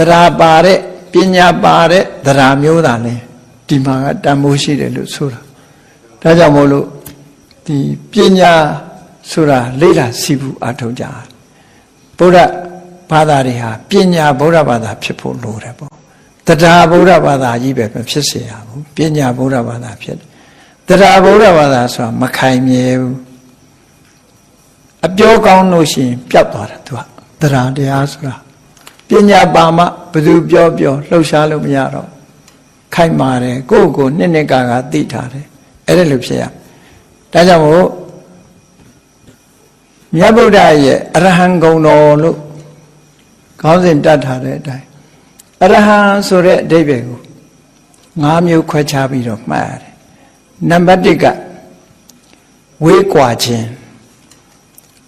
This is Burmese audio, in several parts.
တရားပါတဲ့ပညာပါတဲ့တရားမျိုးသာလဲဒီမှာကတန်ဖိုးရှိတယ်လို့ဆိုတာဒါကြောင့်မို့လို့ဒီပညာဆိုတာလေ့လာစီဘူးအထောက်ကြဗုဒ္ဓဘာသာတွေဟာပညာဗုဒ္ဓဘာသာဖြစ်ဖို့လိုတယ်ပေါ့တရားဗုဒ္ဓဘာသာကြီးပဲမဖြစ်เสียရဘူးပညာဗုဒ္ဓဘာသာဖြစ်တယ်တရားဗုဒ္ဓဘာသာဆိုတာမခိုင်မြဲဘူးအပြောကောင်းလို့ရှိရင်ပျောက်သွားတာသူကတရားတရားဆိုတာပညာပါမှ ဘယ်သူပြောပြောလှုပ်ရှားလို့မရတော့ခိုင်မာတယ်ကိုယ့်ကိုယ်နှစ်နှစ်ကာကသိထားတယ်အဲ့ဒါလို့ဖြစ်ရဒါကြောင့်မို့မြတ်ဗုဒ္ဓရဲ့အရဟံဂုံတော်လို့ခေါင်းစဉ်တတ်ထားတဲ့အတိုင်းအရဟံဆိုတဲ့အဓိပ္ပာယ်ကို၅မျိုးခွဲခြားပြီးတော့မှတ်ရတယ်နံပါတ်1ကဝေးကွာခြင်း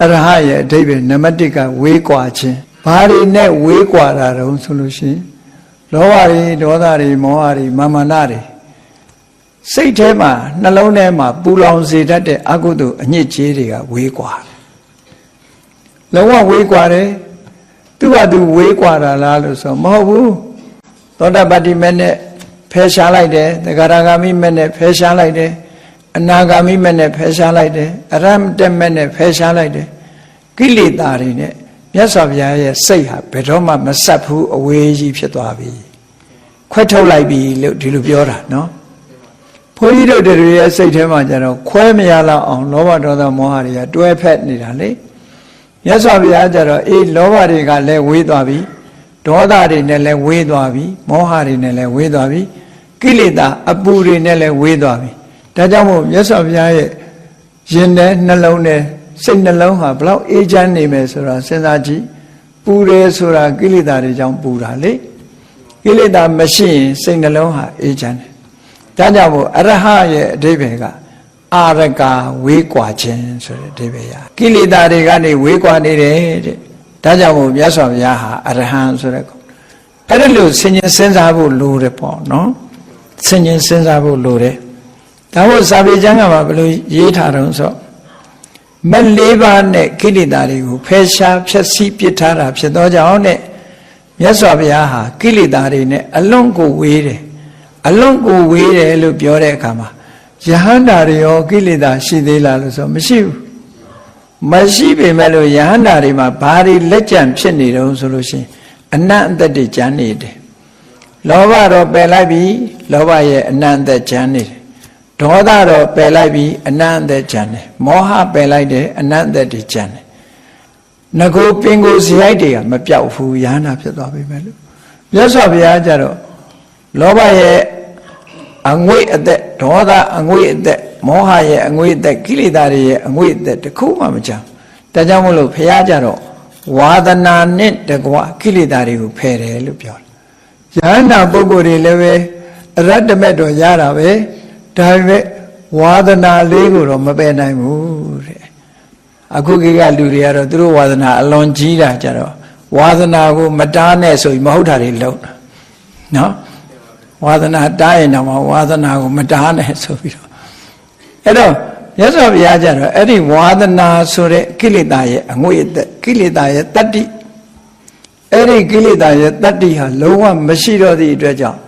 အရဟရဲ့အဓိပ္ပာယ်နံပါတ်1ကဝေးကွာခြင်း ဘာတွေနဲ့ဝေးကွာတာတုံးဆိုလို့ရှိရင်လောဘတွေဒေါသတွေမောဟတွေမာမနာတွေစိတ်ထဲမှာနှလုံးထဲမှာပူလောင်စေတတ်တဲ့အကုသိုလ်အညစ်အကြေးတွေကဝေးကွာတယ်လုံးဝဝေးကွာတယ်သူ့ဟာသူဝေးကွာတာလားလို့ဆိုမဟုတ်ဘူးသောတာပတ္တိမဲ့နဲ့ဖယ်ရှားလိုက်တယ်သဂရဂါမိမဲ့နဲ့ဖယ်ရှားလိုက်တယ်အနာဂါမိမဲ့နဲ့ဖယ်ရှားလိုက်တယ်အရဟမတက်မဲ့နဲ့ဖယ်ရှားလိုက်တယ်ကိလေသာတွေနဲ့ မြတ်စွာဘုရားရဲ့စိတ်ဟာဘယ်တော့မှမဆက်ဘူးအဝေးကြီးဖြစ်သွားပြီခွဲထုတ်လိုက်ပြီလို့ဒီလိုပြောတာနော်ဘုန်းကြီးတို့တွေရဲ့စိတ်ထဲမှာကျတော့ခွဲမရလောက်အောင်လောဘဒေါသမောဟတွေကတွဲဖက်နေတာလေမြတ်စွာဘုရားကျတော့အေးလောဘတွေကလည်းဝေးသွားပြီဒေါသတွေနဲ့လည်းဝေးသွားပြီမောဟတွေနဲ့လည်းဝေးသွားပြီကိလေသာအပူတွေနဲ့လည်းဝေးသွားပြီဒါကြောင့်မို့မြတ်စွာဘုရားရဲ့ရင်ထဲနှလုံးထဲ စိတ်နှလုံးဟာဘလောက်အေးချမ်းနေမယ်ဆိုတာစဉ်းစားကြည့်ပူတယ်ဆိုတာကိလေသာတွေကြောင့်ပူတာလေကိလေသာမရှိရင်စိတ်နှလုံးဟာအေးချမ်းတယ်ဒါကြောင့်မို့အရဟရဲ့အဓိပ္ပာယ်ကအာရကာဝေးကွာခြင်းဆိုတဲ့အဓိပ္ပာယ်ရကိလေသာတွေကနေဝေးကွာနေတယ်တဲ့ဒါကြောင့်မို့မြတ်စွာဘုရားဟာအရဟံဆိုတဲ့အဲ့ဒါလို့ဆင်ញင်စဉ်းစားဖို့လိုတယ်ပေါ့နော်ဆင်ញင်စဉ်းစားဖို့လိုတယ်ဒါမို့စာပေကျမ်းကမှာဘယ်လိုရေးထားတုံးဆို မလေးပါးနဲ့ကိလေသာတွေကိုဖယ်ရှားဖျက်ဆီးပစ်ထားတာဖြစ်သောကြောင့်နဲ့မြတ်စွာဘုရားဟာကိလေသာတွေနဲ့အလွန်ကိုဝေးတယ်အလွန်ကိုဝေးတယ်လို့ပြောတဲ့အခါမှာယဟန္တာတွေရောကိလေသာရှိသေးလားလို့ဆိုမရှိဘူးမရှိပေမဲ့လို့ယဟန္တာတွေမှာဘာတွေလက်ကြံဖြစ်နေတုံးဆိုလို့ရှိရင်အနတ်အသက်တွေကျန်နေတယ်လောဘတော့ပယ်လိုက်ပြီလောဘရဲ့အနတ်အသက်ကျန်နေတယ် ဒေါသတော့ပယ်လိုက်ပြီအနတ်အသက်ကျန်တယ်မောဟပယ်လိုက်တယ်အနတ်အသက်တွေကျန်တယ်ငကိုပင်ကိုဇိုက်တွေကမပြောက်ဘူးယဟန္တာဖြစ်သွားပြီမဲ့လို့မြတ်စွာဘုရားကြတော့လောဘရဲ့အငွေ့အသက်ဒေါသအငွေ့အသက်မောဟရဲ့အငွေ့အသက်ကိလေသာတွေရဲ့အငွေ့အသက်တခုမှမကြမ်းဒါကြောင့်မို့လို့ဘုရားကြတော့ဝါဒနာနဲ့တကွာကိလေသာတွေကိုဖယ်တယ်လို့ပြောတယ်ယဟန္တာပုဂ္ဂိုလ်တွေလည်းပဲအရတ္တမက်တော့ရတာပဲ ဒါပေမဲ့ဝါဒနာလေးကိုတော့မပယ်နိုင်ဘူးတဲ့အခုခေတ်ကလူတွေကတော့သူတို့ဝါဒနာအလွန်ကြီးတာကြတော့ဝါဒနာကိုမတားနဲ့ဆိုပြီးမဟုတ်တာတွေလုံးတာနော်ဝါဒနာတားရင်တော့ဝါဒနာကိုမတားနဲ့ဆိုပြီးတော့အဲ့တော့မြတ်စွာဘုရားကြတော့အဲ့ဒီဝါဒနာဆိုတဲ့ကိလေသာရဲ့အငွေ့အသက်ကိလေသာရဲ့တတ္တိအဲ့ဒီကိလေသာရဲ့တတ္တိဟာလုံးဝမရှိတော့သည့်အတွက်ကြောင့်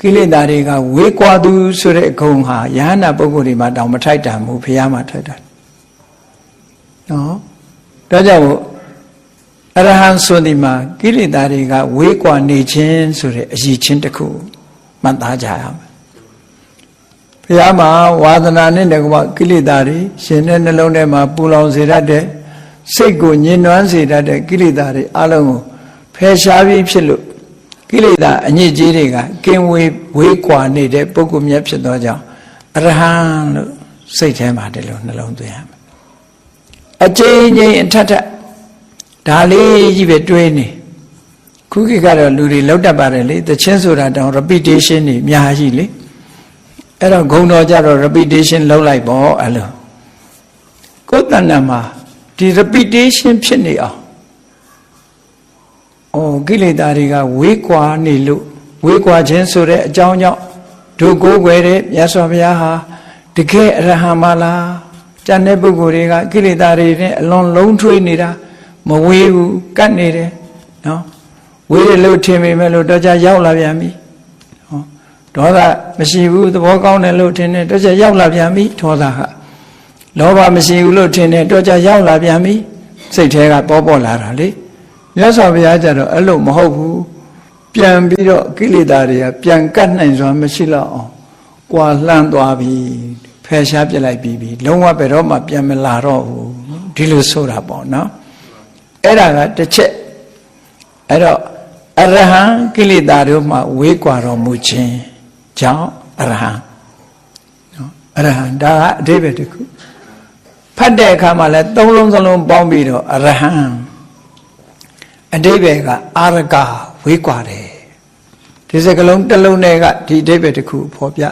ကိလေသာတွေကဝေးကွာသူဆိုတဲ့ဂုံဟာယဟနာပုဂ္ဂိုလ်တွေမှာတောင်မထိုက်တန်ဘူးဘုရားမှာထိုက်တန်နော်ဒါကြောင့်အရဟံဆိုဒီမှာကိလေသာတွေကဝေးကွာနေခြင်းဆိုတဲ့အရည်ချင်းတစ်ခုမှတ်သားကြရမယ်ဘုရားမှာဝါသနာနဲ့တကွာကိလေသာတွေရှင်တဲ့နှလုံးထဲမှာပူလောင်စေတတ်တဲ့စိတ်ကိုညှဉ်းနှွမ်းစေတတ်တဲ့ကိလေသာတွေအလုံးကိုဖယ်ရှားပြီးဖြစ်လို့ ကိလေသာအညစ်အကြေးတွေကကင်းဝေးဝေးကွာနေတဲ့ပုဂ္ဂိုလ်မြတ်ဖြစ်သောကြောင့်အရဟံလို့စိတ်ထဲမှာဒီလိုနှလုံးသွင်းရမယ်အကျဉ်းချင်းအထက်ထက်ဒါလေးကြီးပဲတွေးနေခုခေတ်ကတော့လူတွေလောက်တတ်ပါတယ်လေတချင်းဆိုတာတောင် repetition တွေအများကြီးလေအဲ့တော့ဂုံတော်ကြတော့ repetition လောက်လိုက်ပေါ့အဲ့လိုကိုယ်တဏ္ဍာမှာဒီ repetition ဖြစ်နေအောင် အော်ကိလေသာတွေကဝေးကွာနေလို့ဝေးကွာခြင်းဆိုတဲ့အကြောင်းကြောင့်ဒုကိုးွယ်တဲ့မြတ်စွာဘုရားဟာတကယ်အရဟံမလားကျန်တဲ့ပုဂ္ဂိုလ်တွေကကိလေသာတွေနဲ့အလွန်လုံးထွေးနေတာမဝေးဘူးကတ်နေတယ်နော်ဝေးတယ်လို့ထင်ပေမဲ့လို့တော့ကြရောက်လာပြန်ပြီဟောဒေါသမရှိဘူးသဘောကောင်းတယ်လို့ထင်တယ်တော့ကြရောက်လာပြန်ပြီဒေါသဟာလောဘမရှိဘူးလို့ထင်တယ်တော့ကြရောက်လာပြန်ပြီစိတ်ထဲကပေါ်ပေါ်လာတာလေ မြတ်စွာဘုရားကျတော့အဲ့လိုမဟုတ်ဘူးပြန်ပြီးတော့ကိလေသာတွေကပြန်ကတ်နိုင်စွာမရှိတော့အောင်ကွာလှမ်းသွားပြီဖယ်ရှားပြစ်လိုက်ပြီးပြီလုံးဝဘယ်တော့မှပြန်မလာတော့ဘူးဒီလိုဆိုတာပေါ့နော်အဲ့ဒါကတစ်ချက်အဲ့တော့အရဟံကိလေသာတို့မှဝေးကွာတော်မူခြင်းကြောင့်အရဟံနော်အရဟံဒါကအဓိပ္ပာယ်တစ်ခုဖတ်တဲ့အခါမှာလဲသုံးလုံးစလုံးပေါင်းပြီးတော့အရဟံ အဓိပ္ပာယ်ကအာရကဝေးကွာတယ်ဒီစကလုံးတစ်လုံးနဲ့ကဒီအဓိပ္ပာယ်တစ်ခုဖော်ပြ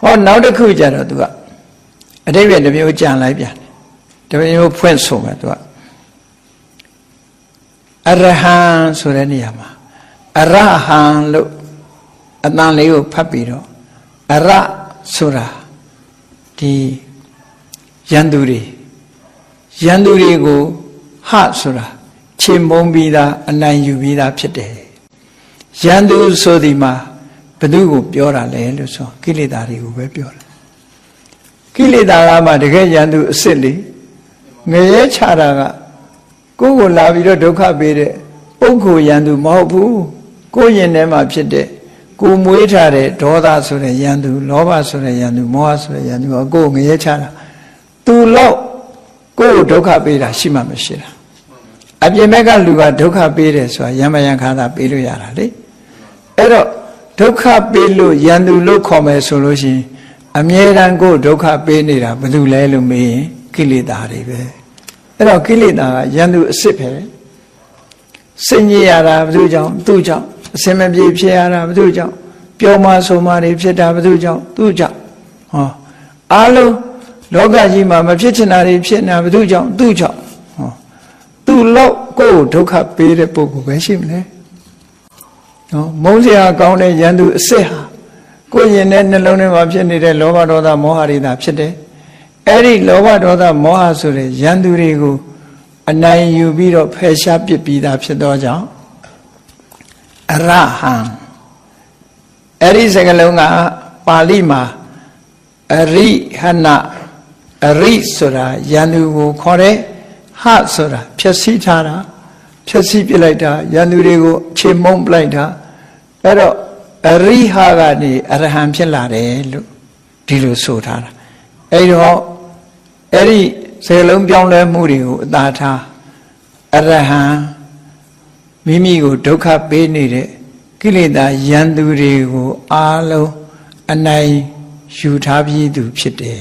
ဟောနောက်တစ်ခုကျတော့သူကအဓိပ္ပာယ်တစ်မျိုးကြံလိုက်ပြန်တယ်တစ်မျိုးဖွင့်ဆိုမယ်သူကအရဟံဆိုတဲ့နေရာမှာအရဟံလို့အတန်လေးကိုဖတ်ပြီးတော့အရဆိုတာဒီယန္တုတွေယန္တုတွေကိုဟဆိုတာ ခြေမုံပြီးသားအနိုင်ယူပြီးသားဖြစ်တယ်ယန္တုဆိုဒီမှာဘသူကိုပြောတာလဲလို့ဆိုကိလေသာတွေကိုပဲပြောတာကိလေသာကမှတကယ်ယန္တုအစ်စ်လေငရဲချတာကကိုယ်ကိုလာပြီးတော့ဒုက္ခပေးတဲ့ပုဂ္ဂိုလ်ယန္တုမဟုတ်ဘူးကိုယ်ရင်ထဲမှာဖြစ်တဲ့ကိုမွေးထားတဲ့ဒေါသဆိုတဲ့ယန္တုလောဘဆိုတဲ့ယန္တုမောဟဆိုတဲ့ယန္တုကကိုယ်ငရဲချတာသူတော့ကိုယ်ကိုဒုက္ခပေးတာရှိမှမရှိတာ အပြင်ဘက်ကလူကဒုက္ခပေးတယ်ဆိုတာယမယံခါသာပေးလို့ရတာလေအဲ့တော့ဒုက္ခပေးလို့ယန္တုလို့ခေါ်မယ်ဆိုလို့ရှိရင်အမြဲတမ်းကိုယ်ဒုက္ခပေးနေတာဘယ်သူလဲလို့မေးရင်ကိလေသာတွေပဲအဲ့တော့ကိလေသာကယန္တုအစ်စ်ပဲစိတ်ညစ်ရတာဘယ်သူကြောင့်သူ့ကြောင့်အစင်မပြေဖြစ်ရတာဘယ်သူကြောင့်ပျော်မဆိုမှတွေဖြစ်တာဘယ်သူကြောင့်သူ့ကြောင့်ဟောအားလုံးလောကကြီးမှာမဖြစ်ချင်တာတွေဖြစ်နေတာဘယ်သူကြောင့်သူ့ကြောင့်ဟောသူ့ လောက်ကိုယ်ဒုက္ခပေးတဲ့ပုဂ္ဂိုလ်ပဲရှိမလဲနော်မုန်းစရာကောင်းတဲ့ယန္တုအစ်စ်ဟာကိုယ်ရင်တဲ့နှလုံးထဲမှာဖြစ်နေတဲ့လောဘဒေါသမောဟတွေသာဖြစ်တယ်အဲ့ဒီလောဘဒေါသမောဟဆိုတဲ့ယန္တုတွေကိုအနိုင်ယူပြီးတော့ဖယ်ရှားပစ်ပြီးသားဖြစ်သောကြောင့်အရဟံအဲ့ဒီစကားလုံးကပါဠိမှာအရိဟနအရိဆိုတာယန္တုကိုခေါ်တဲ့ ဟဆိုတာဖြည့်ဆည်းထားတာဖြည့်ဆည်းပြလိုက်တာယန္တုတွေကိုခြေမုံပလိုက်တာအဲ့တော့အရိဟကနေအရဟံဖြစ်လာတယ်လို့ဒီလိုဆိုထားတာအဲ့တော့အဲ့ဒီစေလုံးပြောင်းလဲမှုတွေကိုအသာထားအရဟံမိမိကိုဒုက္ခပေးနေတဲ့ကိလေသာယန္တုတွေကိုအားလုံးအနိုင်ယူထားပြီးသူဖြစ်တယ်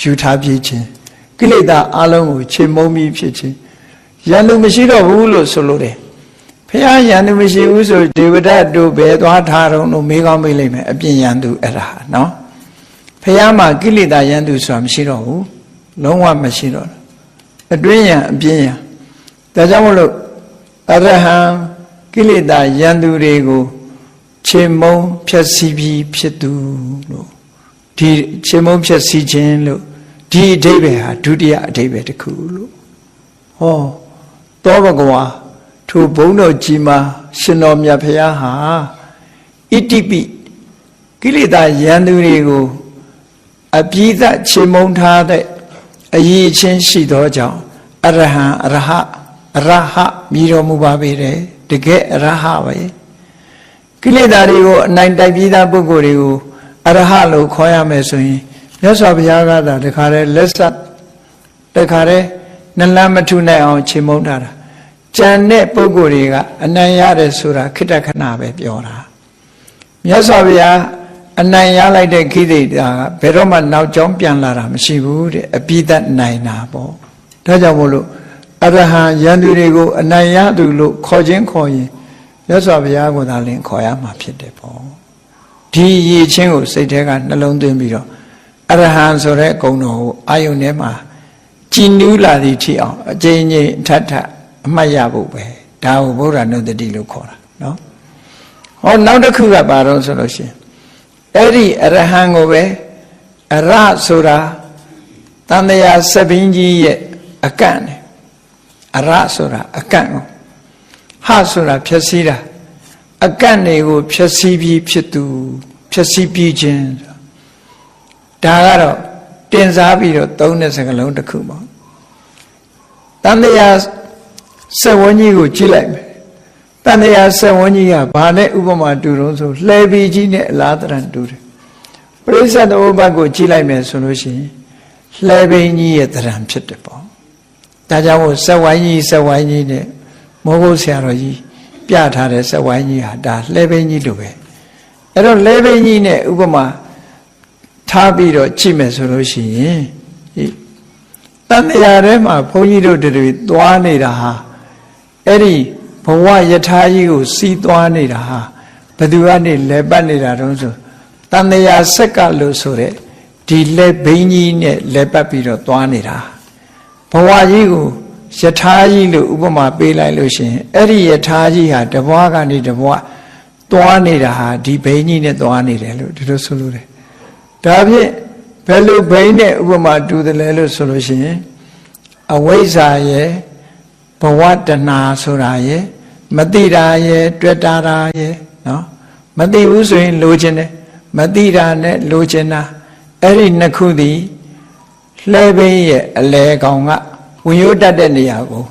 ယူထားပြီးခြင်း ကိလေသာအားလုံးကိုခြေမုံပြီးဖြစ်ခြင်းယန္တုမရှိတော့ဘူးလို့ဆိုလိုတယ်ဖះယန္တုမရှိဘူးဆိုဒေဝဒတ်တို့ဘယ်သွားထားတော့လို့မေးကောင်းမေးလိုက်မယ်အပြင်ယန္တုအဲ့ဒါနော်ဖះမှာကိလေသာယန္တုဆိုတာမရှိတော့ဘူးလုံးဝမရှိတော့အတွင်းယံအပြင်းယံဒါကြောင့်မလို့အရဟံကိလေသာယန္တုတွေကိုခြေမုံဖြည့်ဆည်းပြီးဖြစ်သူလို့ဒီခြေမုံဖြည့်ဆည်းခြင်းလို့ ဒီအဓိပ္ပာယ်ဟာဒုတိယအဓိပ္ပာယ်တစ်ခုလို့ဟောသောဘဂဝါထိုဘုန်းတော်ကြီးမှာရှင်တော်မြတ်ဖရာဟာဣတိပိကိလေသာယန္တုတွေကိုအပြည့်သက်ခြေမုံထားတဲ့အရေးချင်းရှိသောကြောင့်အရဟံအရဟအရဟမြည်တော်မူပါပေတယ်တကယ်အရဟပဲကိလေသာတွေကိုအနိုင်တိုက်ပြီးသားပုဂ္ဂိုလ်တွေကိုအရဟလို့ခေါ်ရမယ်ဆိုရင် မြတ်စွာဘုရားကသာတခါတည်းလက်ဆက်တခါတည်းနှလမ်းမထုနိုင်အောင်ခြေမုံထားတာကြံတဲ့ပုဂ္ဂိုလ်တွေကအနိုင်ရတယ်ဆိုတာခိတ္တခဏပဲပြောတာမြတ်စွာဘုရားအနိုင်ရလိုက်တဲ့ခိသိတာကဘယ်တော့မှနောက်ကျောင်းပြန်လာတာမရှိဘူးတဲ့အပိသတ်နိုင်တာပေါ့ဒါကြောင့်မို့လို့အရဟံယန္တုတွေကိုအနိုင်ရသူလို့ခေါ်ခြင်းခေါ်ရင်မြတ်စွာဘုရားကိုသာလင်ခေါ်ရမှာဖြစ်တယ်ပေါ့ဒီရည်ချင်းကိုစိတ်ထဲကနှလုံးသွင်းပြီးတော့ အရဟံဆိုတဲ့ဂုဏ်တော်ကိုအာယုန်ထဲမှာကြည်နူးလာသည့်ထိအောင်အကျဉ်းချင်းထပ်ထပ်အမှတ်ရဖို့ပဲဒါကိုဗုဒ္ဓနုတ္တိလို့ခေါ်တာနော်ဟောနောက်တစ်ခုကဘာတော့ဆိုလို့ရှိရင်အဲ့ဒီအရဟံကိုပဲအရဆိုတာတန်တရာစပင်းကြီးရဲ့အကန့်တယ်အရဆိုတာအကန့်ကိုဟဆိုတာဖြည့်စည်းတာအကန့်တွေကိုဖြည့်စည်းပြီးဖြစ်သူဖြည့်စည်းပြီးခြင်း ဒါကတော့တင်စားပြီးတော့သုံးတဲ့စကားလုံးတစ်ခုပေါ့တန်တရားဆက်ဝန်းကြီးကိုကြည့်လိုက်မယ်တန်တရားဆက်ဝန်းကြီးကဘာနဲ့ဥပမာတူတော့ဆိုလှဲပြီးကြီးနဲ့အလားတရံတူတယ်ပရိစ္ဆေသမုပ္ပါကိုကြည့်လိုက်မယ်ဆိုလို့ရှိရင်လှဲပင်ကြီးရဲ့တရံဖြစ်တယ်ပေါ့ဒါကြောင့်မို့ဆက်ဝိုင်းကြီးဆက်ဝိုင်းကြီးနဲ့မောဂုတ်ဆရာတော်ကြီးပြထားတဲ့ဆက်ဝိုင်းကြီးဟာဒါလှဲပင်ကြီးလိုပဲအဲ့တော့လှဲပင်ကြီးနဲ့ဥပမာ ထားပြီးတော့ကြည့်မယ်ဆိုလို့ရှိရင်ဒီတန်တရားထဲမှာဘုန်းကြီးတို့တွေသွားနေတာဟာအဲ့ဒီဘဝယထာကြီးကိုစီးသွားနေတာဟာဘယ်သူကနေလဲပတ်နေတာတုံးဆိုတန်တရားဆက်ကလို့ဆိုတဲ့ဒီလက်ဘိန်းကြီးနဲ့လဲပတ်ပြီးတော့သွားနေတာဘဝကြီးကိုယထာကြီးလို့ဥပမာပေးလိုက်လို့ရှိရင်အဲ့ဒီယထာကြီးဟာတဘွားကနေတဘွားသွားနေတာဟာဒီဘိန်းကြီးနဲ့သွားနေတယ်လို့ဒီလိုဆိုလို့တယ် ဒါဖြင့်ဘယ်လိုဘိန်းနဲ့ဥပမာတူတယ်လဲလို့ဆိုလို့ရှိရင်အဝိဇ္ဇာရဲ့ဘဝတဏှာဆိုတာရဲ့မတိတာရဲ့တွေ့တာတာရဲ့နော်မတိဘူးဆိုရင်လိုချင်တယ်မတိတာနဲ့လိုချင်တာအဲ့ဒီနှစ်ခုသည်လှဲပင်းရဲ့အလဲကောင်ကဝင်ရိုးတတ်တဲ့နေရာကို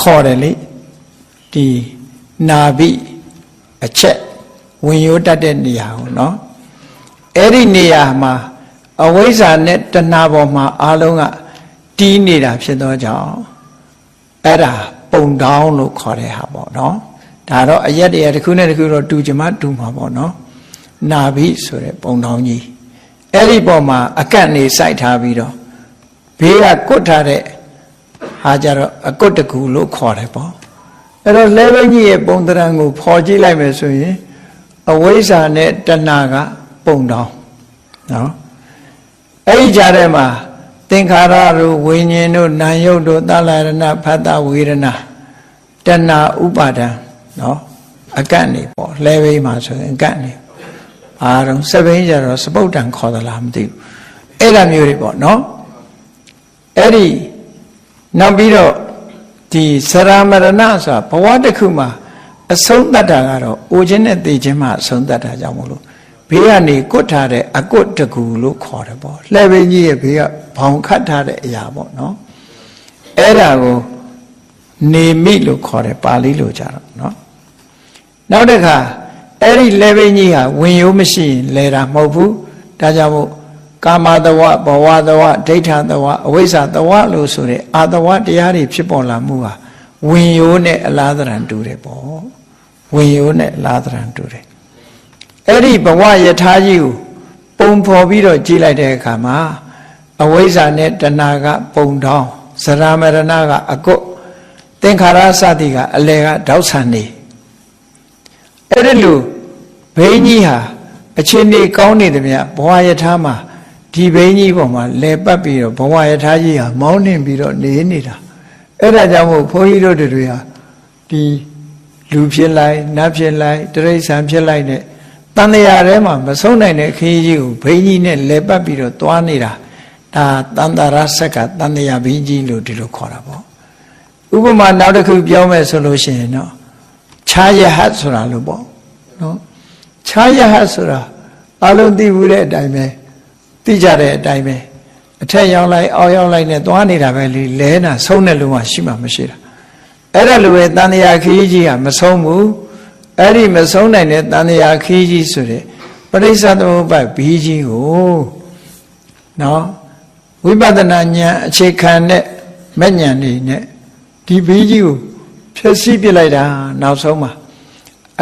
ခေါ်တယ်လေဒီနာဘိအချက်ဝင်ရိုးတတ်တဲ့နေရာကိုနော် အဲ့ဒီနေရာမှာအဝိဇ္ဇာနဲ့တဏှာပေါ်မှာအလုံးကတီးနေတာဖြစ်သောကြောင့်အဲ့ဒါပုံတောင်းလို့ခေါ်တဲ့ဟာပေါ့နော်ဒါတော့အရက်တရတစ်ခုနဲ့တစ်ခုတော့တူကြမှာတူမှာပေါ့နော်နာဘိဆိုတဲ့ပုံတောင်းကြီးအဲ့ဒီပေါ်မှာအကန့်နေစိုက်ထားပြီးတော့ဘေးကကွတ်ထားတဲ့ဟာကြတော့အကွတ်တကူလို့ခေါ်တယ်ပေါ့အဲ့တော့လဲဘကြီးရဲ့ပုံတရံကိုဖော်ကြည့်လိုက်မယ်ဆိုရင်အဝိဇ္ဇာနဲ့တဏှာက ပုံတောင်းနော်အဲ့ဒီကြားထဲမှာသင်္ခါရတို့ဝိညာဉ်တို့နာယုတ်တို့သလရဏဖတ်တဝေဒနာတဏှာဥပါဒံနော်အကန့်နေပေါ့လဲဘိမှာဆိုရင်အကန့်နေအားလုံးစပိန်ကြတော့စပုတ်တံခေါ်သလားမသိဘူးအဲ့ဒါမျိုးတွေပေါ့နော်အဲ့ဒီနောက်ပြီးတော့ဒီစရာမရဏဆိုတာဘဝတစ်ခုမှာအဆုံးတတ်တာကတော့အိုခြင်းနဲ့သိခြင်းမှအဆုံးတတ်တာကြောင့်မလို့ ဘေးကနေကွတ်ထားတဲ့အကွတ်တကူလို့ခေါ်တယ်ပေါ့လှဲပင်ကြီးရဲ့ဘေးကဘောင်ခတ်ထားတဲ့အရာပေါ့နော်အဲ့ဒါကိုနေမိလို့ခေါ်တယ်ပါဠိလိုကြတော့နော်နောက်တစ်ခါအဲ့ဒီလှဲပင်ကြီးဟာဝင်ရိုးမရှိရင်လဲတာမဟုတ်ဘူးဒါကြောင့်မို့ကာမတဝဘဝတဝဒိဋ္ဌတဝအဝိဇ္ဇတဝလို့ဆိုတဲ့အာတဝတရားတွေဖြစ်ပေါ်လာမှုဟာဝင်ရိုးနဲ့အလားတရံတူတယ်ပေါ့ဝင်ရိုးနဲ့အလားတရံတူတယ် အဲ့ဒီဘဝယထာကြီးကိုပုံဖော်ပြီးတော့ကြည့်လိုက်တဲ့အခါမှာအဝိဇ္ဇာနဲ့တဏှာကပုံတောင်းဇရာမရဏကအကုတ်သင်္ခါရစသည်ကအလယ်ကတောက်ဆန်နေအဲ့ဒီလိုဘိန်းကြီးဟာအချင်းနေကောင်းနေတယ်မြဘဝယထာမှာဒီဘိန်းကြီးပေါ်မှာလဲပတ်ပြီးတော့ဘဝယထာကြီးဟာမောင်းနှင်ပြီးတော့နေနေတာအဲ့ဒါကြောင့်မို့ဘုန်းကြီးတို့တွေဟာဒီလူဖြစ်လိုက်နတ်ဖြစ်လိုက်တရိษံဖြစ်လိုက်နဲ့ တန်တရားထဲမှာမဆုံးနိုင်တဲ့ခရီးကြီးကိုဘိန်းကြီးနဲ့လဲပတ်ပြီးတော့သွားနေတာဒါတန်တရာဆက်ကတန်တရားဘိန်းကြီးလို့ဒီလိုခေါ်တာပေါ့ဥပမာနောက်တစ်ခုပြောမယ်ဆိုလို့ရှိရင်တော့ခြားယဟတ်ဆိုတာလို့ပေါ့နော်ခြားယဟတ်ဆိုတာအလုံးသိဘူးတဲ့အတိုင်းပဲသိကြတဲ့အတိုင်းပဲအထက်ရောက်လိုက်အောက်ရောက်လိုက်နဲ့သွားနေတာပဲလေလဲနာဆုံးတဲ့လူမှရှိမှမရှိတာအဲ့ဒါလိုပဲတန်တရားခရီးကြီးကမဆုံးဘူး အဲ့ဒီမဆုံးနိုင်တဲ့တန်တရားခရီးကြီးဆိုတဲ့ပရိစ္ဆသမုပ္ပါဘီးကြီးကိုနော်ဝိပဿနာဉာဏ်အခြေခံတဲ့မဲ့ဉာဏ်နေနဲ့ဒီဘီးကြီးကိုဖြည့်ဆည်းပြလိုက်တာနောက်ဆုံးမှာ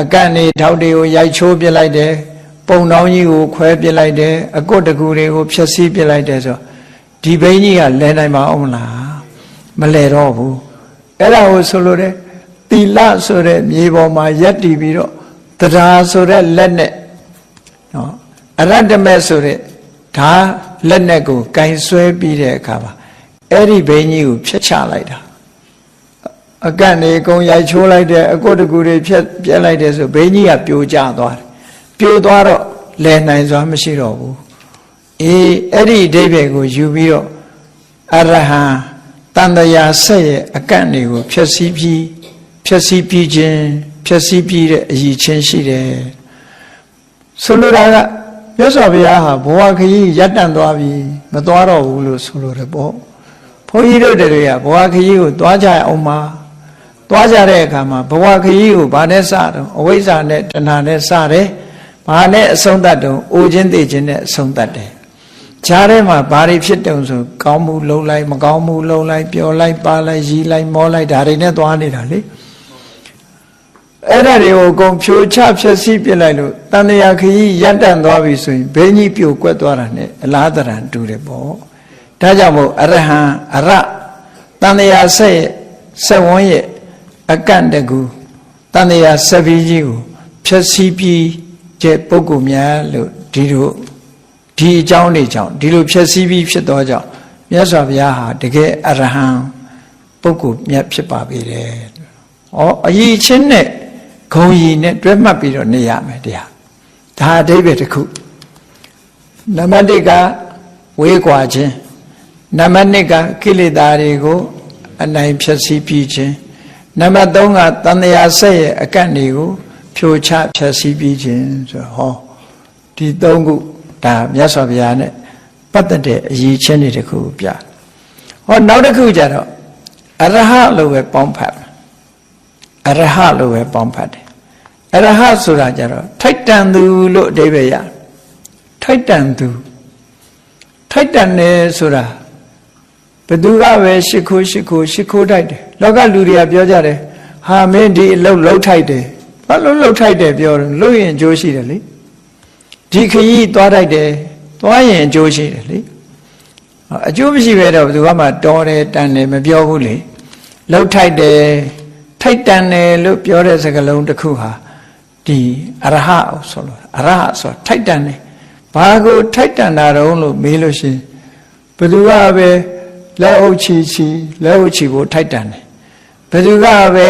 အကန့်နေထောက်တွေကိုရိုက်ချိုးပြလိုက်တယ်ပုံတော်ကြီးကိုခွဲပြလိုက်တယ်အကွတ်တကူတွေကိုဖြည့်ဆည်းပြလိုက်တယ်ဆိုဒီဘိန်းကြီးကလဲနိုင်ပါအောင်မလားမလဲတော့ဘူးအဲ့ဒါကိုဆိုလိုတယ် တီလဆိုတဲ့မြေပေါ်မှာရက်တည်ပြီးတော့တရားဆိုတဲ့လက်နဲ့နော်အရတ္တမဲ့ဆိုတဲ့ဓာလက်နဲ့ကိုကင်ဆွဲပြီးတဲ့အခါမှာအဲ့ဒီဘိန်းကြီးကိုဖျက်ချလိုက်တာအကန့်နေအကုန်ရိုက်ချိုးလိုက်တယ်အကွတ်တကူတွေဖြက်ပြက်လိုက်တယ်ဆိုဘိန်းကြီးကပြိုကျသွားတယ်ပြိုသွားတော့လဲနိုင်စွာမရှိတော့ဘူးအေးအဲ့ဒီအဓိပ္ပာယ်ကိုယူပြီးတော့အရဟံတန်တရာဆက်ရဲ့အကန့်တွေကိုဖြည့်ဆည်းပြီး ဖြည့်ဆည်းပြီးခြင်းဖြည့်ဆည်းပြီးတဲ့အရည်ချင်းရှိတယ်ဆိုလိုတာကမြတ်စွာဘုရားဟာဘဝခရီးရပ်တန့်သွားပြီမသွားတော့ဘူးလို့ဆိုလိုတယ်ပေါ့ဘုန်းကြီးတို့တွေကဘဝခရီးကိုသွားကြအောင်ပါသွားကြတဲ့အခါမှာဘဝခရီးကိုဗာနဲ့စတော့အဝိဇ္ဇာနဲ့တဏှာနဲ့စတယ်ဘာနဲ့အဆုံးသတ်တော့အိုခြင်းသိခြင်းနဲ့အဆုံးသတ်တယ်ခြားထဲမှာဘာတွေဖြစ်တုံဆိုကောင်းမှုလုံးလိုက်မကောင်းမှုလုံးလိုက်ပျော်လိုက်ပါလိုက်ရီးလိုက်မောလိုက်ဒါတွေနဲ့သွားနေတာလေ အဲ့ဒါတွေကိုအကုန်ဖြိုချဖျက်ဆီးပြစ်လိုက်လို့တန်တရာခရီးရပ်တန့်သွားပြီဆိုရင်ဘိန်းကြီးပြိုကွက်သွားတာနဲ့အလားတရံတူတယ်ပေါ့ဒါကြောင့်မို့အရဟံအရတန်တရာဆက်ရဲ့ဆက်ဝန်းရဲ့အကန့်တကူတန်တရာဆက်ပြီးကြီးကိုဖျက်ဆီးပြီးတဲ့ပုဂ္ဂိုလ်များလို့ဒီလိုဒီအကြောင်းတွေကြောင့်ဒီလိုဖြည့်ဆည်းပြီးဖြစ်သောကြောင့်မြတ်စွာဘုရားဟာတကယ်အရဟံပုဂ္ဂိုလ်မြတ်ဖြစ်ပါပေတယ်။ဩအရေးချင်းနဲ့ ဂုံရီနဲ့တွဲမှတ်ပြီးတော့နေရမယ်တရား။ဒါအဓိပ္ပာယ်တစ်ခု။နံပါတ်1ကဝေးကွာခြင်းနံပါတ်2ကကိလေသာတွေကို အနိုင်ဖြည့်ဆည်းပြီးခြင်းနံပါတ်3ကတန်ត្រာဆက်ရဲ့အကန့်တွေကိုဖြိုချဖြည့်ဆည်းပြီးခြင်းဆိုဟောဒီ၃ခုဒါမြတ်စွာဘုရားနဲ့ပတ်သက်တဲ့အရေးချင်းတွေတခုပြဟောနောက်တစ်ခုကျတော့အရဟလို့ပဲပေါင်းဖတ်အရဟလို့ပဲပေါင်းဖတ်တယ် အရဟဆိုတာကျတော့ထိုက်တန်သူလို့အဓိပ္ပာယ်ရထိုက်တန်သူထိုက်တန်တယ်ဆိုတာဘသူကပဲရှ िख ိုးရှ िख ိုးရှ िख ိုးထိုက်တယ်လောကလူတွေကပြောကြတယ်ဟာမင်းဒီအလုပ်လုပ်ထိုက်တယ်ဘာလို့လုပ်ထိုက်တယ်ပြောတယ်လို့ရင်အကျိုးရှိတယ်လေဒီခရီးသွားတိုက်တယ်သွားရင်အကျိုးရှိတယ်လေအကျိုးမရှိပဲတော့ဘယ်သူမှတော်တယ်တန်တယ်မပြောဘူးလေလှုပ်ထိုက်တယ်ထိုက်တန်တယ်လို့ပြောတဲ့စကားလုံးတစ်ခုဟာ ဒီအရဟဆိုလို့အရဟဆိုထိုက်တန်တယ်ဘာကိုထိုက်တန်တာတုံးလို့မေးလို့ရှိရင်ဘယ်သူကပဲလက်အုပ်ချီချီလက်အုပ်ချီဖို့ထိုက်တန်တယ်ဘယ်သူကပဲ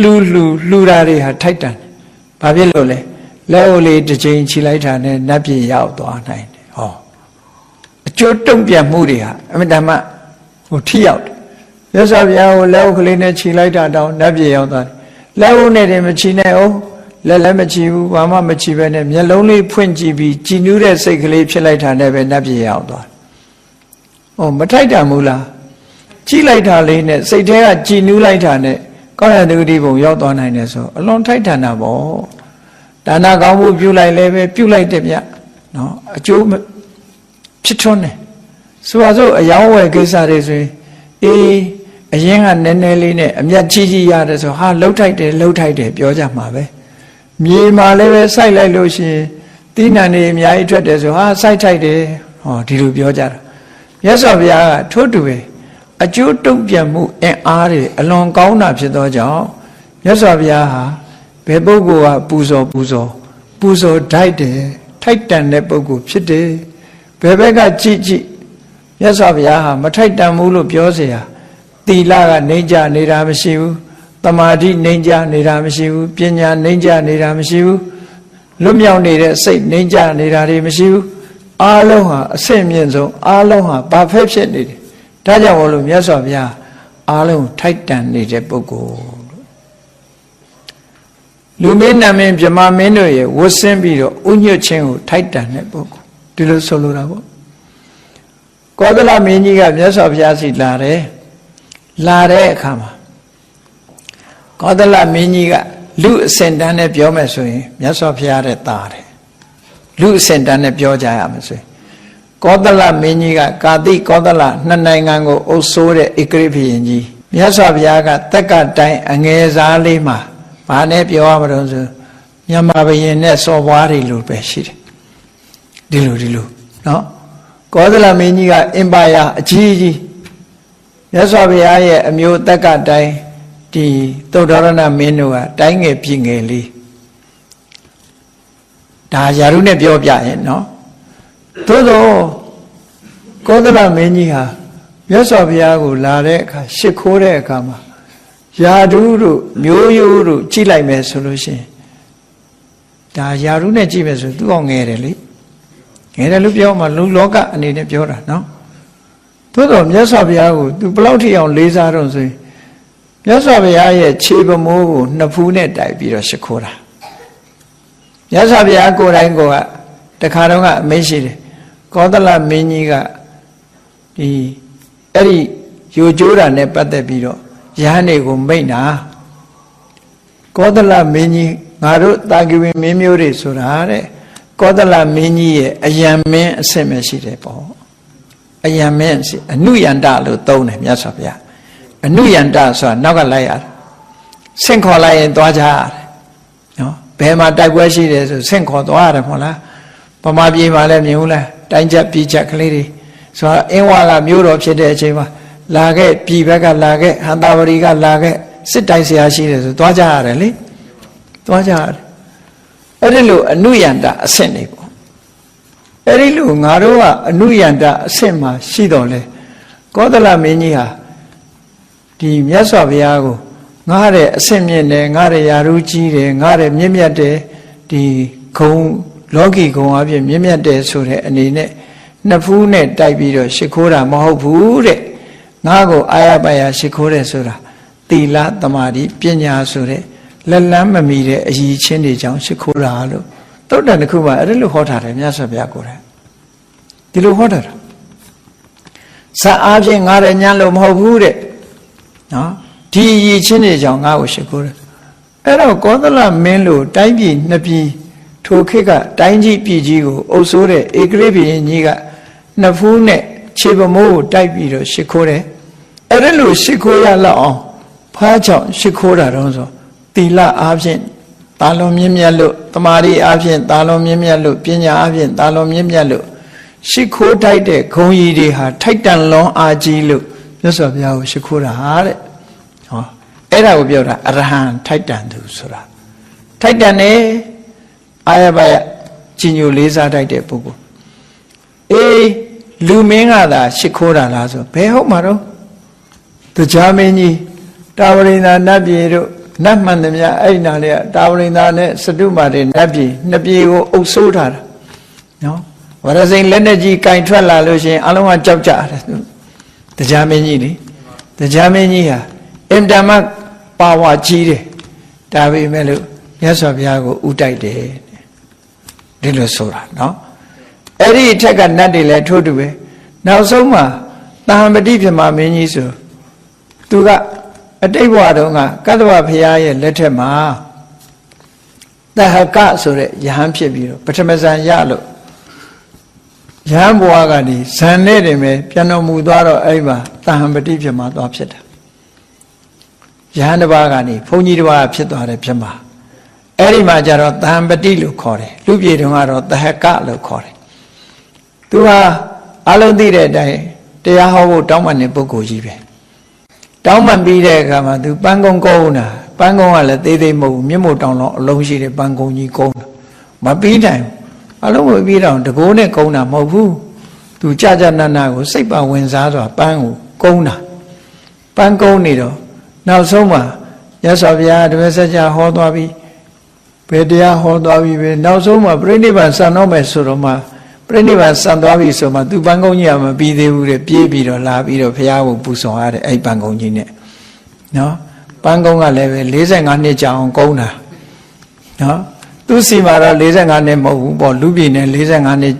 လှူလှူလှူတာတွေဟာထိုက်တန်တယ်ဘာဖြစ်လို့လဲလက်အိုလေးတစ်ချိန်ခြိလိုက်တာနဲ့နတ်ပြည်ရောက်သွားနိုင်တယ်ဟောအကျိုးတုံ့ပြန်မှုတွေဟာအမြဲတမ်းဟိုထိရောက်တယ်ရသော်ဘုရားကိုလက်အိုကလေးနဲ့ခြိလိုက်တာတောင်နတ်ပြည်ရောက်သွားတယ်လက်အိုနဲ့တည်းမခြိနဲ့အောင် လက်လည်းမခြိဘူးဘာမှမခြိပဲနဲ့မျက်လုံးလေးဖွင့်ကြည့်ပြီးကြည်နူးတဲ့စိတ်ကလေးဖြစ်လိုက်တာနဲ့ပဲနတ်ပြည်ရောက်သွားတယ်ဟောမထိုက်တာမူလားကြည့်လိုက်တာလေးနဲ့စိတ်ထဲကကြည်နူးလိုက်တာနဲ့ကောင်းရတုတိဘုံရောက်သွားနိုင်တယ်ဆိုအလွန်ထိုက်တန်တာပေါ့ဒါနကောင်းမှုပြုလိုက်လည်းပဲပြုလိုက်တယ်ဗျနော်အကျိုးဖြစ်ထွန်းတယ်ဆိုပါစို့အယောင်းဝယ်ကိစ္စတွေဆိုရင်အေးအရင်ကနည်းနည်းလေးနဲ့အမျက်ကြီးကြီးရတယ်ဆိုဟာလှုပ်ထိုက်တယ်လှုပ်ထိုက်တယ်ပြောကြမှာပဲ မြေမှာလည်းပဲစိုက်လိုက်လို့ရှိရင်တိဏ္ဍနေအများကြီးထွက်တယ်ဆိုဟာစိုက်ထိုက်တယ်ဟောဒီလိုပြောကြတာမြတ်စွာဘုရားကထို့တူပဲအကျိုးတုံ့ပြန်မှုအင်အားတွေအလွန်ကောင်းတာဖြစ်သောကြောင့်မြတ်စွာဘုရားဟာဘယ်ပုဂ္ဂိုလ်ကပူဇော်ပူဇော်ပူဇော်ထိုက်တယ်ထိုက်တန်တဲ့ပုဂ္ဂိုလ်ဖြစ်တယ်ဘယ်ဘက်ကကြည့်ကြည့်မြတ်စွာဘုရားဟာမထိုက်တန်ဘူးလို့ပြောเสียသီလကနေကြနေတာမရှိဘူး တမာတိနေကြနေတာမရှိဘူးပညာနေကြနေတာမရှိဘူးလွတ်မြောက်နေတဲ့စိတ်နေကြနေတာတွေမရှိဘူးအားလုံးဟာအဆင့်မြင့်ဆုံးအားလုံးဟာဘာဖက်ဖြစ်နေတယ်ဒါကြောင့်မို့လို့မြတ်စွာဘုရားအားလုံးထိုက်တန်နေတဲ့ပုဂ္ဂိုလ်လူမင်းနာမင်းမြမမင်းတို့ရဲ့ဝတ်ဆင်းပြီးတော့ဥညွတ်ခြင်းကိုထိုက်တန်တဲ့ပုဂ္ဂိုလ်ဒီလိုဆိုလိုတာပေါ့ကောသလမင်းကြီးကမြတ်စွာဘုရားစီလာတယ်လာတဲ့အခါမှာ ကောသလမင်းကြီးကလူအစင်တန်းနဲ့ပြောမယ်ဆိုရင်မြတ်စွာဘုရားတဲ့တာတယ်လူအစင်တန်းနဲ့ပြောကြရမယ်ဆိုရင်ကောသလမင်းကြီးကကာတိကောသလနှစ်နိုင်ငံကိုအုပ်စိုးတဲ့ဧကရိဖိယင်ကြီးမြတ်စွာဘုရားကတက်ကတိုင်အငယ်စားလေးမှာဘာနဲ့ပြောရမလို့ဆိုမြန်မာဘယင်နဲ့စော်ဘွားတွေလိုပဲရှိတယ်ဒီလိုဒီလိုနော်ကောသလမင်းကြီးကအင်ပါယာအကြီးကြီးမြတ်စွာဘုရားရဲ့အမျိုးတက်ကတိုင်း ဒီသုဒ္ဓရဏမင်းတို့ကတိုင်းငယ်ပြည်ငယ်လေးဒါယာရုနဲ့ပြောပြရင်နော်သို့သောကောသလမင်းကြီးဟာမြတ်စွာဘုရားကိုလာတဲ့အခါရှ िख ိုးတဲ့အခါမှာယာဓုတို့မျိုးရိုးတို့ကြည့်လိုက်မယ်ဆိုလို့ရှိရင်ဒါယာဓုနဲ့ကြည့်မယ်ဆိုသူ့အောင်ငယ်တယ်လေငယ်တယ်လို့ပြောမှလူလောကအနေနဲ့ပြောတာနော်သို့တော့မြတ်စွာဘုရားကိုသူဘလောက်ထိအောင်လေးစားတော့ဆိုရင် မြတ်စွာဘုရားရဲ့ခြေပမိုးကိုနှစ်ဖူးနဲ့တိုက်ပြီးတော့ရှိခိုးတာမြတ်စွာဘုရားကိုယ်တိုင်ကတခါတော့ကအမေးရှိတယ်ကောသလမင်းကြီးကဒီအဲ့ဒီယူကျိုးတာနဲ့ပတ်သက်ပြီးတော့ယဟန်တွေကိုမိတ်နာကောသလမင်းကြီးငါတို့တာဂိဝေမင်းမျိုးတွေဆိုတာတဲ့ကောသလမင်းကြီးရဲ့အယံမင်းအဆင့်ပဲရှိတယ်ပေါ့အယံမင်းအနုယန္တလို့သုံးတယ်မြတ်စွာဘုရား အနုယန္တဆိုတာနောက်ကလိုက်ရတယ်ဆင့်ခေါ်လိုက်ရင်သွားကြရတယ်နော်ဘယ်မှာတိုက်ပွဲရှိတယ်ဆိုဆင့်ခေါ်သွားရတယ်မဟုတ်လားဗမာပြည်မှာလည်းမြင်ဘူးလားတိုင်းချက်ပြည်ချက်ကလေးတွေဆိုတော့အင်းဝါလာမြို့တော်ဖြစ်တဲ့အချိန်မှာလာခဲ့ပြည်ဘက်ကလာခဲ့ဟန်တာဝရီကလာခဲ့စစ်တိုင်ဆရာရှိတယ်ဆိုသွားကြရတယ်လေသွားကြရတယ်အဲ့ဒီလိုအနုယန္တအဆင့်နေပေါ့အဲ့ဒီလိုငါတို့ကအနုယန္တအဆင့်မှာရှိတော်လဲကောသလမင်းကြီးဟာ ဒီမြတ်စွာဘုရားကိုငါတဲ့အဆင့်မြင့်တယ်ငါတဲ့ယာရုကြီးတယ်ငါတဲ့မြင့်မြတ်တယ်ဒီဂုံလောကီဂုံအပြင်မြင့်မြတ်တယ်ဆိုတဲ့အနေနဲ့နှစ်ဖူးနဲ့တိုက်ပြီးတော့ရှ िख ိုးတာမဟုတ်ဘူးတဲ့ငါကိုအာရပါရရှ िख ိုးတယ်ဆိုတာသီလသမာဓိပညာဆိုတဲ့လက်လန်းမမီတဲ့အည်ချင်းတွေကြောင့်ရှ िख ိုးတာလို့တုတ်တန်တစ်ခုမှအဲ့လိုဟောထားတယ်မြတ်စွာဘုရားကိုယ်တိုင်ဒီလိုဟောထားတာဇာအားဖြင့်ငါရဲ့ညံလို့မဟုတ်ဘူးတဲ့ နော်ဒီရည်ချင်းတွေကြောင့်ငါ့ကိုရှိခိုးတယ်အဲ့တော့ကောသလမင်းလို့တိုင်းပြည်နှစ်ပြည်ထိုခေတ်ကတိုင်းကြီးပြည်ကြီးကိုအုပ်စိုးတဲ့ဧကရိပြည်ကြီးကနှစ်ဖူးနဲ့ခြေပမိုးကိုတိုက်ပြီးတော့ရှိခိုးတယ်အဲ့ဒါလို့ရှိခိုးရလောက်အောင်ဖားကြောင့်ရှိခိုးတာတော့ဆိုတီလအားဖြင့်တာလွန်မြင့်မြတ်လို့တမာရီအားဖြင့်တာလွန်မြင့်မြတ်လို့ပညာအားဖြင့်တာလွန်မြင့်မြတ်လို့ရှိခိုးတိုက်တဲ့ဂုံကြီးတွေဟာထိုက်တန်လွန်အားကြီးလို့ မြတ်စွာဘုရားကိုရှ िख ိုးတာတဲ့ဟောအဲ့ဒါကိုပြောတာအရဟံထိုက်တန်သူဆိုတာထိုက်တန်တယ်အာရပါယကြီးညိုလေးစားတိုက်တဲ့ပုဂ္ဂိုလ်အေးလူမင်းကသာရှ िख ိုးတာလားဆိုဘယ်ဟုတ်မှာတော့တရားမင်းကြီးတာဝရိန္ဒာနတ်ပြည်တို့နတ်မှန်သမျှအဲ့နာလေးကတာဝရိန္ဒာနဲ့စတုမာတွေနတ်ပြည်နှစ်ပြည်ကိုအုပ်ဆိုးထားတာနော်ဝရစိန်လက်နဲ့ကြီးကင်ထွက်လာလို့ရှိရင်အလုံးကကြောက်ကြတယ် တရားမင်းကြီးလေတရားမင်းကြီးဟာအင်တမပါဝါကြီးတယ်ဒါပေမဲ့လို့မြတ်စွာဘုရားကိုဥတိုက်တယ်ဒီလိုဆိုတာနော်အဲ့ဒီအထက်ကနတ်တွေလည်းထို့တူပဲနောက်ဆုံးမှာတာဟံပတိပြမမင်းကြီးဆိုသူကအတိတ်ဘဝတုန်းကကတ္တဝဘုရားရဲ့လက်ထက်မှာတဟကဆိုတဲ့ယဟန်ဖြစ်ပြီးတော့ပထမဇန်ရလို့ ယဟန်ဘဝကနေဇန်နဲ့တင်ပဲပြန်တော်မူသွားတော့အဲ့မှာတဟံပတိပြမသွားဖြစ်တာယဟန်တစ်ပါးကနေဘုန်းကြီးတစ်ပါးဖြစ်သွားတယ်ဖြစ်မှာအဲ့ဒီမှာကျတော့တဟံပတိလို့ခေါ်တယ်လူပြေတုန်းကတော့တဟကလို့ခေါ်တယ်သူဟာအလုံးသိတဲ့အတိုင်းတရားဟောဖို့တောင်းပန်တဲ့ပုဂ္ဂိုလ်ကြီးပဲတောင်းပန်ပြီးတဲ့အခါမှာသူပန်းကုန်းကုန်းတာပန်းကုန်းကလည်းသေးသေးမဟုတ်ဘူးမြင့်မို့တောင်းတော့အလုံးရှိတဲ့ပန်းကုန်းကြီးကုန်းတာမပြီးတိုင် အလုံးမပြီးတော့တကိုးနဲ့ကုန်းတာမဟုတ်ဘူးသူကြကြနနကိုစိတ်ပါဝင်စားစွာပန်းကိုကုန်းတာပန်းကုန်းနေတော့နောက်ဆုံးမှာရသော်ဘုရားတပည့်ဆက်ကြဟောသွားပြီးဘယ်တရားဟောသွားပြီးပဲနောက်ဆုံးမှာပြိဋိဘံစံတော့မယ်ဆိုတော့မှပြိဋိဘံစံသွားပြီဆိုမှသူပန်းကုန်းကြီးကမပြီးသေးဘူးတဲ့ပြေးပြီးတော့လာပြီးတော့ဘုရားကိုပူဆောင်ရတဲ့အဲ့ပန်းကုန်းကြီးနဲ့နော်ပန်းကုန်းကလည်းပဲ45နှစ်ကြာအောင်ကုန်းတာနော် သူစီမှာတော့45နှစ်မဟုတ်ဘူးပေါ့လူပြည်နဲ့45နှစ်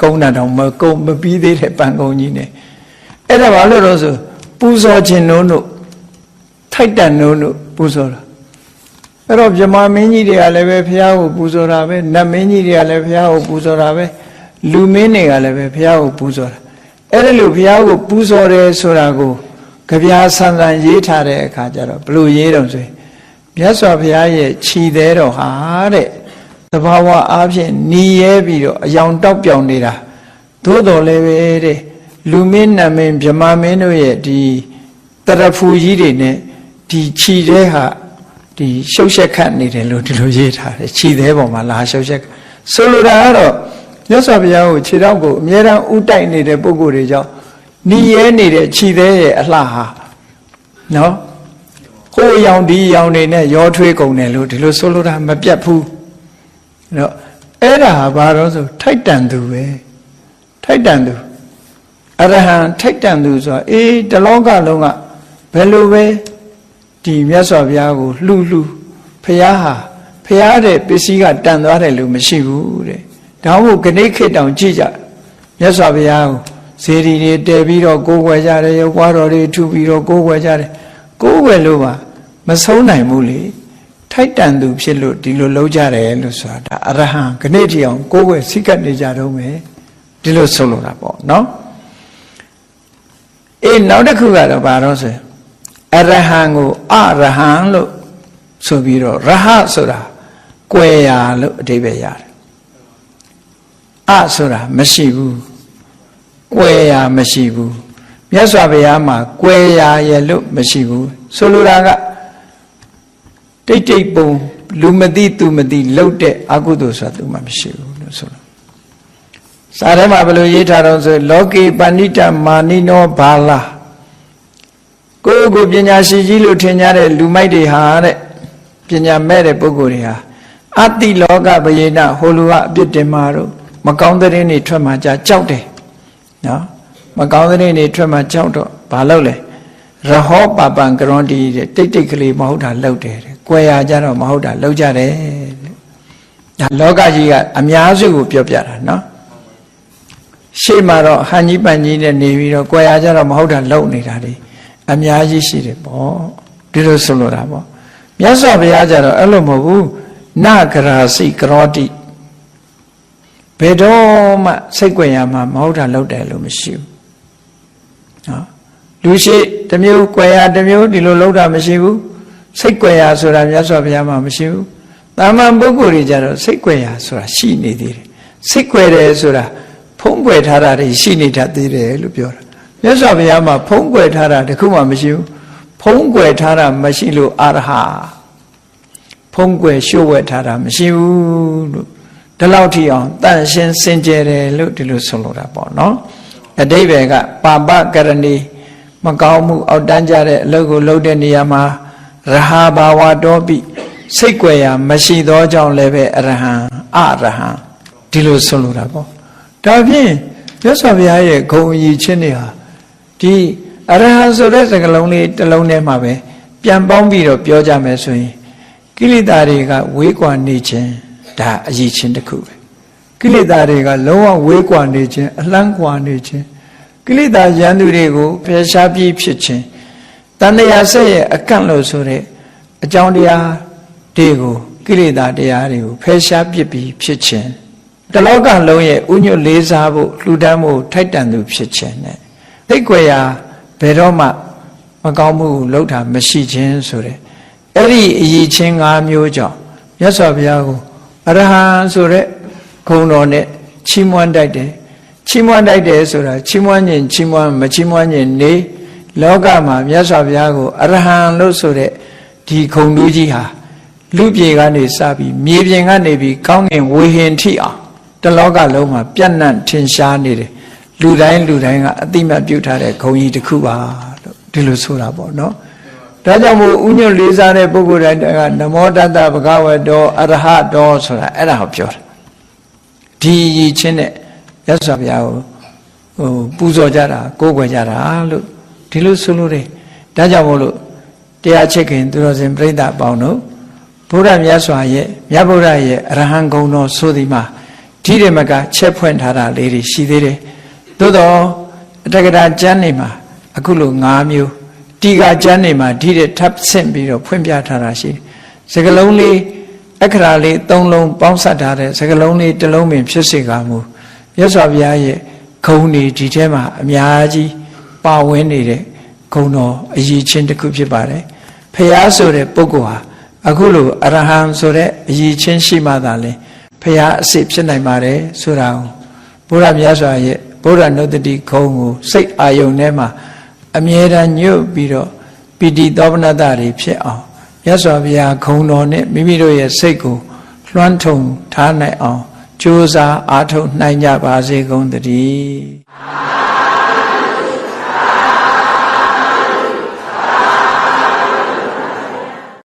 ကုန်းတာတော့မကုန်းမပြီးသေးတဲ့ပန်းကုန်းကြီးနဲ့အဲ့ဒါဘာလို့လို့ဆိုပူဇော်ခြင်းတို့တို့ထိုက်တန်တို့တို့ပူဇော်တာအဲ့တော့မြမမင်းကြီးတွေကလည်းပဲဘုရားကိုပူဇော်တာပဲနတ်မင်းကြီးတွေကလည်းဘုရားကိုပူဇော်တာပဲလူမင်းတွေကလည်းပဲဘုရားကိုပူဇော်တာအဲ့ဒါလို့ဘုရားကိုပူဇော်တယ်ဆိုတာကိုကြပြာဆန်ဆန်ရေးထားတဲ့အခါကျတော့ဘလို့ရေးတော့ဆိုရင်မြတ်စွာဘုရားရဲ့ခြီသေးတော်ဟာတဲ့ သဘာဝအားဖြင့်หนีရဲပြီးတော့အယောင်တောက်ပြောင်နေတာသို့တော်လည်းပဲတဲ့လူမင်းနတ်မင်းဗြဟ္မာမင်းတို့ရဲ့ဒီတရဖူကြီးတွေနဲ့ဒီခြီသေးဟာဒီရှုပ်ရှက်ခတ်နေတယ်လို့ဒီလိုရေးထားတယ်ခြီသေးပေါ်မှာလာရှုပ်ရှက်ဆိုလိုတာကတော့မြတ်စွာဘုရားကိုခြေထောက်ကိုအမြဲတမ်းဥတိုက်နေတဲ့ပုံကိုယ်တွေကြောင့်หนีရဲနေတဲ့ခြီသေးရဲ့အလှဟာနော်ဟိုအယောင်ဒီအယောင်တွေနဲ့ရောထွေးကုန်တယ်လို့ဒီလိုဆိုလိုတာမပြတ်ဘူး နော်အဲ့ဒါဟာဘာလို့ဆိုထိုက်တန်သူပဲထိုက်တန်သူအရဟံထိုက်တန်သူဆိုအေးတလောကလုံးကဘယ်လိုပဲဒီမြတ်စွာဘုရားကိုလှူလှူဖះဟာဖះတဲ့ပစ္စည်းကတန်သွားတယ်လို့မရှိဘူးတဲ့ဒါမှမဟုတ်ခဏခေတ်တောင်ကြည့်ကြမြတ်စွာဘုရားကိုဇေဒီတွေတည်ပြီးတော့ကိုးကွယ်ကြတယ်ရုပ်ွားတော်တွေထူပြီးတော့ကိုးကွယ်ကြတယ်ကိုးကွယ်လို့ပါမဆုံးနိုင်ဘူးလေ ထိုက်တန်သူဖြစ်လို့ဒီလိုလုပ်ကြတယ်လို့ဆိုတာဒါအရဟံခဏတိအောင်ကိုးကွယ်စိတ်ကပ်နေကြတော့မယ်ဒီလိုဆုံးလို့တာပေါ့နော်အေးနောက်တစ်ခုကတော့ဘာတော့ဆိုရင်အရဟံကိုအရဟံလို့ဆိုပြီးတော့ရဟဆိုတာကွယ်ရာလို့အဓိပ္ပာယ်ရတယ်အဆိုတာမရှိဘူးကွယ်ရာမရှိဘူးမြတ်စွာဘုရားမှာကွယ်ရာရဲ့လို့မရှိဘူးဆိုလိုတာက တိတ်တိတ်ပုံလူမသိသူမသိလှုပ်တဲ့အကုသိုလ်ဆိုတာသူမှမရှိဘူးလို့ဆိုလို့စာထဲမှာဘယ်လိုရေးထားတော့ဆိုလောကေပဏိတမာနိနောဘာလာကိုယ့်ကိုယ်ပညာရှိကြီးလို့ထင်ကြတဲ့လူမိုက်တွေဟာတဲ့ပညာမဲ့တဲ့ပုဂ္ဂိုလ်တွေဟာအတ္တိလောကဘယေနဟိုလူကအပြစ်တင်မှာတော့မကောင်းတဲ့တွေထွက်မှာကြာကြောက်တယ်နော်မကောင်းတဲ့တွေထွက်မှာကြောက်တော့ဘာလုပ်လဲရဟောပပံကရွန်တီတဲ့တိတ်တိတ်ကလေးမဟုတ်တာလှုပ်တယ်တဲ့ ကွယ်ရကြတော့မဟုတ်တာလှုပ်ကြတယ်တဲ့ဒါလောကကြီးကအများစုကိုပြောပြတာနော်ရှေ့မှာတော့ဟန်ကြီးပန်ကြီးနဲ့နေပြီးတော့ကွယ်ရကြတော့မဟုတ်တာလှုပ်နေတာတွေအများကြီးရှိတယ်ပေါ့ဒီလိုဆိုလိုတာပေါ့မြတ်စွာဘုရားကြတော့အဲ့လိုမဟုတ်ဘူးနဂရာစိကရောတိဘယ်တော့မှစိတ်ကြွယ်ရမှာမဟုတ်တာလောက်တယ်လို့မရှိဘူးနော်လူရှိတစ်မျိုးကြွယ်ရတစ်မျိုးဒီလိုလောက်တာမရှိဘူး စိတ်ကြွယ်ရဆိုတာမြတ်စွာဘုရားမှာမရှိဘူးတာမန်ပုဂ္ဂိုလ်တွေကြတော့စိတ်ကြွယ်ရဆိုတာရှိနေသေးတယ်စိတ်ကြွယ်တယ်ဆိုတာဖုံးကွယ်ထားတာတွေရှိနေတတ်သေးတယ်လို့ပြောတာမြတ်စွာဘုရားမှာဖုံးကွယ်ထားတာတခုမှမရှိဘူးဖုံးကွယ်ထားတာမရှိလို့အရဟဖုံးကွယ်ရှုပ်ဝဲထားတာမရှိဘူးလို့ဒီလောက်ထိအောင်တန်ရှင်းစင်ကြယ်တယ်လို့ဒီလိုဆိုလိုတာပေါ့နော်အတိဘယ်ကပါပကရဏီမကောင်းမှုအောက်တန်းကြတဲ့အလုပ်ကိုလုပ်တဲ့နေရာမှာ ရဟဘာဝတော်ပြီစိတ်ကြွယ်ရာမရှိသောကြောင့်လည်းပဲအရဟံအရဟံဒီလိုဆိုလိုတာပေါ့ဒါဖြင့်မြတ်စွာဘုရားရဲ့ဂုံအည်ချင်းတွေဟာဒီအရဟံဆိုတဲ့စကားလုံးလေးတစ်လုံးထဲမှာပဲပြန်ပေါင်းပြီးတော့ပြောကြမယ်ဆိုရင်ကိလေသာတွေကဝေးကွာနေခြင်းဒါအရေးချင်းတစ်ခုပဲကိလေသာတွေကလုံးဝဝေးကွာနေခြင်းအလန်းကွာနေခြင်းကိလေသာရန်သူတွေကိုဖယ်ရှားပြီးဖြစ်ခြင်း တန်တရားဆက်ရဲ့အကန့်လို့ဆိုတဲ့အကြောင်းတရားတွေကိုကိလေသာတရားတွေကိုဖယ်ရှားပစ်ပြီးဖြစ်ခြင်းတလောကလုံးရဲ့ဥညွတ်လေးစားဖို့လှူဒန်းဖို့ထိုက်တန်သူဖြစ်ခြင်းနဲ့သိတ်ွယ်ရာဘယ်တော့မှမကောင်းမှုလှုပ်တာမရှိခြင်းဆိုတဲ့အဲ့ဒီအရေးချင်း၅မျိုးကြောင့်မြတ်စွာဘုရားကိုအရဟံဆိုတဲ့ဂုံတော်နဲ့ချီးမွမ်းတိုက်တယ်ချီးမွမ်းတိုက်တယ်ဆိုတာချီးမွမ်းခြင်းချီးမွမ်းမချီးမွမ်းခြင်းနေ လောကမှာမြတ်စွာဘုရားကိုအရဟံလို့ဆိုတဲ့ဒီဂုံတူးကြီးဟာလူပြေကနေစပြီးမြေပြင်ကနေပြီးကောင်းကင်ဝေဟင်ထိအောင်တလောကလုံးမှာပြန့်နှံ့ထင်ရှားနေတယ်လူတိုင်းလူတိုင်းကအတိမတ်ပြုထားတဲ့ဂုံကြီးတစ်ခုပါလို့ဒီလိုဆိုတာပေါ့နော်ဒါကြောင့်မို့ဥညွတ်လေးစားတဲ့ပုဂ္ဂိုလ်တိုင်းကနမောတတ္တဗကဝတောအရဟတောဆိုတာအဲ့ဒါကိုပြောတာဒီရည်ချင်းနဲ့ရသော်ဘုရားကိုဟိုပူဇော်ကြတာကိုးကွယ်ကြတာလို့ ဒီလိုဆိုလို့တယ်ဒါကြောင့်မို့လို့တရားချစ်ခင်သူတော်စင်ပြိဿအပေါင်းတို့ဘုရားမြတ်စွာရဲ့မြတ်ဗုဒ္ဓရဲ့အရဟံဂုဏ်တော်ဆိုဒီမှာဒီရမကချက်ဖွင့်ထားတာလေးတွေရှိသေးတယ်သို့တော့အတက္ကရာကျမ်းနေမှာအခုလို၅မျိုးတီကာကျမ်းနေမှာဒီတဲ့ထပ်ဆင့်ပြီးတော့ဖွင့်ပြထားတာရှိစကလုံးလေးအခရာလေး၃လုံးပေါင်းစပ်ထားတဲ့စကလုံးလေးတစ်လုံးပင်ဖြစ်စေကမူမြတ်စွာဘုရားရဲ့ဂုဏ်တွေဒီထဲမှာအများကြီး ပါဝင်နေတဲ့ဂုဏ်တော်အရေးချင်းတစ်ခုဖြစ်ပါတယ်ဖះဆိုတဲ့ပုဂ္ဂိုလ်ဟာအခုလိုအရဟံဆိုတဲ့အရေးချင်းရှိမှသာလဲဖះအစစ်ဖြစ်နိုင်ပါတယ်ဆိုတာကိုဘုရားမြတ်စွာရဲ့ဘုရားနုတ္တိခုံးကိုစိတ်အာယုန်ထဲမှာအမြဲတမ်းညွတ်ပြီးတော့ပိဋိသောပနတ္တတွေဖြစ်အောင်မြတ်စွာဘုရားခုံတော်နဲ့မိမိတို့ရဲ့စိတ်ကိုလွှမ်းထုံထားနိုင်အောင်ကြိုးစားအားထုတ်နိုင်ကြပါစေကုန်သတည်း